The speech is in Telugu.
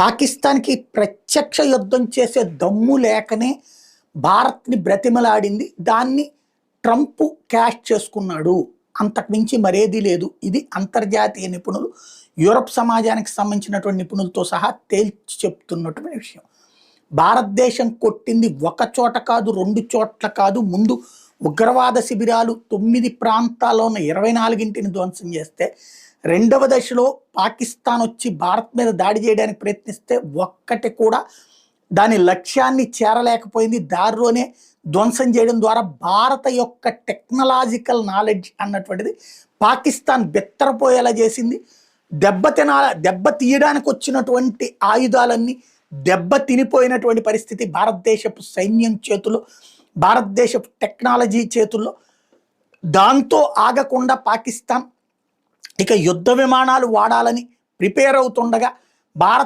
పాకిస్తాన్కి ప్రత్యక్ష యుద్ధం చేసే దమ్ము లేకనే భారత్ని బ్రతిమలాడింది. దాన్ని ట్రంప్ క్యాష్ చేసుకున్నాడు. అంతకుమించి మరేది లేదు. ఇది అంతర్జాతీయ నిపుణులు యూరప్ సమాజానికి సంబంధించినటువంటి నిపుణులతో సహా తేల్చి చెప్తున్నటువంటి విషయం. భారతదేశం కొట్టింది ఒక చోట కాదు రెండు చోట్ల కాదు. ముందు ఉగ్రవాద శిబిరాలు తొమ్మిది ప్రాంతాల్లో ఉన్న ఇరవై నాలుగింటిని ధ్వంసం చేస్తే రెండవ దశలో పాకిస్తాన్ వచ్చి భారత్ మీద దాడి చేయడానికి ప్రయత్నిస్తే ఒక్కటి కూడా దాని లక్ష్యాన్ని చేరలేకపోయింది. దారిలోనే ధ్వంసం చేయడం ద్వారా భారత యొక్క టెక్నాలజికల్ నాలెడ్జ్ అన్నటువంటిది పాకిస్తాన్ బెత్తరపోయేలా చేసింది. దెబ్బతినాల దెబ్బ తీయడానికి వచ్చినటువంటి ఆయుధాలన్నీ దెబ్బ తినిపోయినటువంటి పరిస్థితి భారతదేశపు సైన్యం చేతులు భారతదేశపు టెక్నాలజీ చేతుల్లో దాంతో ఆగకుండా పాకిస్తాన్ ఇక యుద్ధ విమానాలు వాడాలని ప్రిపేర్ అవుతుండగా భారత్